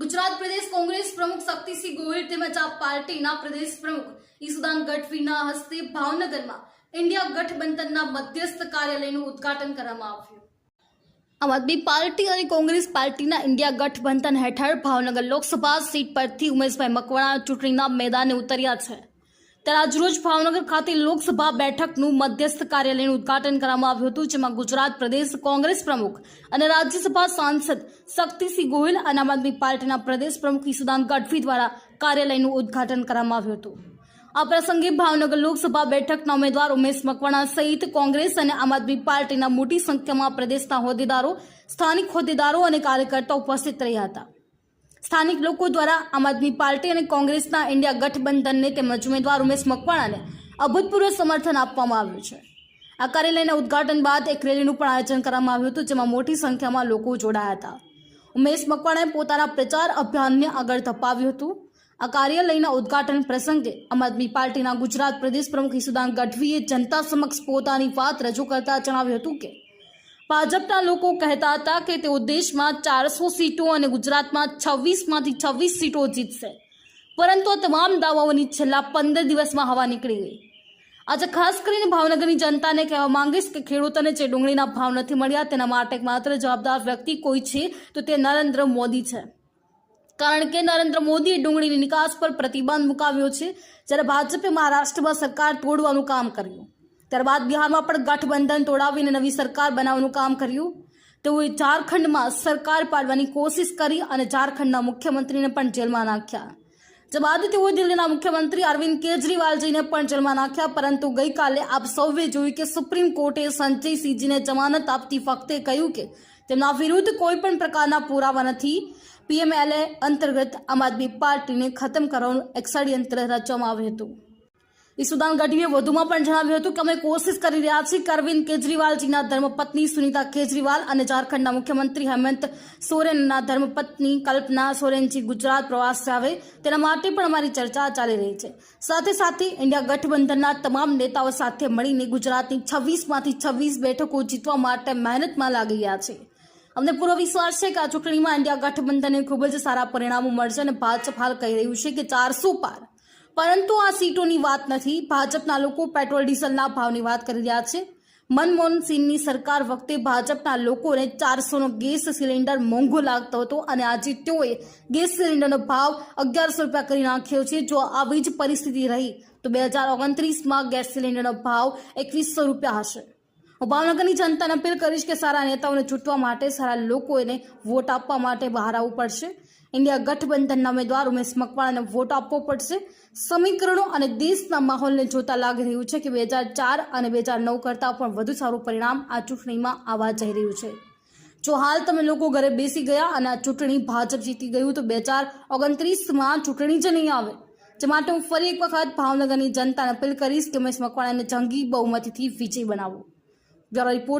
ગુજરાત પ્રદેશ કોંગ્રેસ પ્રમુખ શક્તિસિંહ ગોહિલ તેમજ આ પાર્ટીના પ્રદેશ પ્રમુખ ઈસુદાન ગઢવીના હસ્તે ભાવનગરમાં ઇન્ડિયા ગઠબંધનના મધ્યસ્થ કાર્યાલયનું ઉદ્ઘાટન કરવામાં આવ્યું. આમ આદમી પાર્ટી અને કોંગ્રેસ પાર્ટીના ઇન્ડિયા ગઠબંધન હેઠળ ભાવનગર લોકસભા સીટ પરથી ઉમેશભાઈ મકવાણા ચૂંટણીના મેદાને ઉતર્યા છે. ત્યારે આજરોજ ભાવનગર ખાતે લોકસભા બેઠકનું મધ્યસ્થ કાર્યાલયનું ઉદ્ઘાટન કરવામાં આવ્યું હતું, જેમાં ગુજરાત પ્રદેશ કોંગ્રેસ પ્રમુખ અને રાજ્યસભા સાંસદ શક્તિસિંહ ગોહિલ અને આમ આદમી પાર્ટીના પ્રદેશ પ્રમુખ ઈસુદાન ગઢવી દ્વારા કાર્યાલયનું ઉદ્ઘાટન કરવામાં આવ્યું હતું. આ પ્રસંગે ભાવનગર લોકસભા બેઠકના ઉમેદવાર ઉમેશ મકવાણા સહિત કોંગ્રેસ અને આમ આદમી પાર્ટીના મોટી સંખ્યામાં પ્રદેશના હોદ્દેદારો, સ્થાનિક હોદ્દેદારો અને કાર્યકર્તાઓ ઉપસ્થિત રહ્યા હતા. સ્થાનિક લોકો દ્વારા આમ આદમી પાર્ટી અને કોંગ્રેસના ઇન્ડિયા ગઠબંધનને તેમજ ઉમેદવાર ઉમેશ મકવાણાને અભૂતપૂર્વ સમર્થન આપવામાં આવ્યું છે. આ કાર્યાલયના ઉદ્ઘાટન બાદ એક રેલીનું પણ આયોજન કરવામાં આવ્યું હતું, જેમાં મોટી સંખ્યામાં લોકો જોડાયા હતા. ઉમેશ મકવાણાએ પોતાના પ્રચાર અભિયાનને આગળ ધપાવ્યું હતું. આ કાર્યાલયના ઉદ્ઘાટન પ્રસંગે આમ આદમી પાર્ટીના ગુજરાત પ્રદેશ પ્રમુખ ઈસુદાન ગઢવીએ જનતા સમક્ષ પોતાની વાત રજૂ કરતા જણાવ્યું હતું કે ભાજપના લોકો કહેતા હતા કે તેઓ દેશમાં ચારસો સીટો અને ગુજરાતમાં છવ્વીસમાંથી છવ્વીસ સીટો જીતશે. પરંતુ આ તમામ દાવાઓની છેલ્લા પંદર દિવસમાં હવા નીકળી ગઈ. આજે ખાસ કરીને ભાવનગરની જનતાને કહેવા માંગીશ કે ખેડૂતોને જે ડુંગળીના ભાવ નથી મળ્યા, તેના માટે માત્ર જવાબદાર વ્યક્તિ કોઈ છે તો તે નરેન્દ્ર મોદી છે. કારણ કે નરેન્દ્ર મોદીએ ડુંગળીની નિકાસ પર પ્રતિબંધ મુકાવ્યો છે. જ્યારે ભાજપે મહારાષ્ટ્રમાં સરકાર તોડવાનું કામ કર્યું. ત્યારબાદ બિહારમાં પણ ગઠબંધન તોડાવીને નવી સરકાર બનાવવાનું કામ કર્યું. તેઓએ ઝારખંડમાં સરકાર પાડવાની કોશિશ કરી અને ઝારખંડના મુખ્યમંત્રીને પણ જેલમાં નાખ્યા. જે બાદ તેઓએ દિલ્હીના મુખ્યમંત્રી અરવિંદ કેજરીવાલજીને પણ જેલમાં નાખ્યા, પરંતુ ગઈકાલે આપ સૌએ જોયું કે સુપ્રીમ કોર્ટે સંજય સિંહજીને જમાનત આપતી વખતે કહ્યું કે તેમના વિરુદ્ધ કોઈ પણ પ્રકારના પુરાવા નથી. પીએમએલએ અંતર્ગત આમ આદમી પાર્ટીને ખતમ કરવાનું એક રચવામાં આવ્યું હતું. ઈસુદાન ગઢવીએ વધુમાં પણ જણાવ્યું હતું કે અમે કોશિશ કરી રહ્યા છીએ કે અરવિંદ કેજરીવાલજીના ધર્મપત્ની સુનિતા કેજરીવાલ અને ઝારખંડના મુખ્યમંત્રી હેમંત સોરેનના ધર્મપત્ની કલ્પના સોરેનજી ગુજરાત પ્રવાસે આવે તેના માટે પણ અમારી ચર્ચા ચાલી રહી છે. સાથે સાથે ઇન્ડિયા ગઠબંધનના તમામ નેતાઓ સાથે મળીને ગુજરાતની છવ્વીસમાંથી છવ્વીસ બેઠકો જીતવા માટે મહેનતમાં લાગી ગયા છે. અમને પૂરો વિશ્વાસ છે કે આ ચૂંટણીમાં ઇન્ડિયા ગઠબંધનને ખૂબ જ સારા પરિણામો મળશે અને ભાજપ હાલ કહી રહ્યું છે કે ચારસો પાર પરંતુ આ સીટોની વાત નથી. ભાજપના લોકો પેટ્રોલ, ડીઝલના ભાવની વાત કરી રહ્યા છે. મનમોહન સિંહની સરકાર વખતે ભાજપના લોકોને ચારસોનો ગેસ સિલિન્ડર મોંઘો લાગતો હતો અને આજે તેઓએ ગેસ સિલિન્ડરનો ભાવ અગિયારસો રૂપિયા કરી નાખ્યો છે. જો આવી જ પરિસ્થિતિ રહી, તો બે હજાર ઓગણત્રીસમાં ગેસ સિલિન્ડરનો ભાવ એકવીસો રૂપિયા હશે. હું ભાવનગરની જનતાને અપીલ કરીશ કે સારા નેતાઓને ચૂંટવા માટે, સારા લોકોને વોટ આપવા માટે બહાર આવવું પડશે. ઇન્ડિયા ગઠબંધનના ઉમેદવાર ઉમેશ મકવાણાને વોટ આપવો પડશે. સમીકરણો અને દેશના માહોલને જોતા લાગી રહ્યું છે કે બે હજાર ચાર અને બે હજાર નવ કરતાં પણ વધુ સારું પરિણામ આ ચૂંટણીમાં આવવા જઈ રહ્યું છે. જો હાલ તમે લોકો ઘરે બેસી ગયા અને આ ચૂંટણી ભાજપ જીતી ગયું તો બે હજાર ઓગણત્રીસમાં ચૂંટણી જ નહીં આવે. જે માટે હું ફરી એક વખત ભાવનગરની જનતાને અપીલ કરીશ કે ઉમેશ મકવાણાને જંગી બહુમતીથી વિજય બનાવો. Bureau report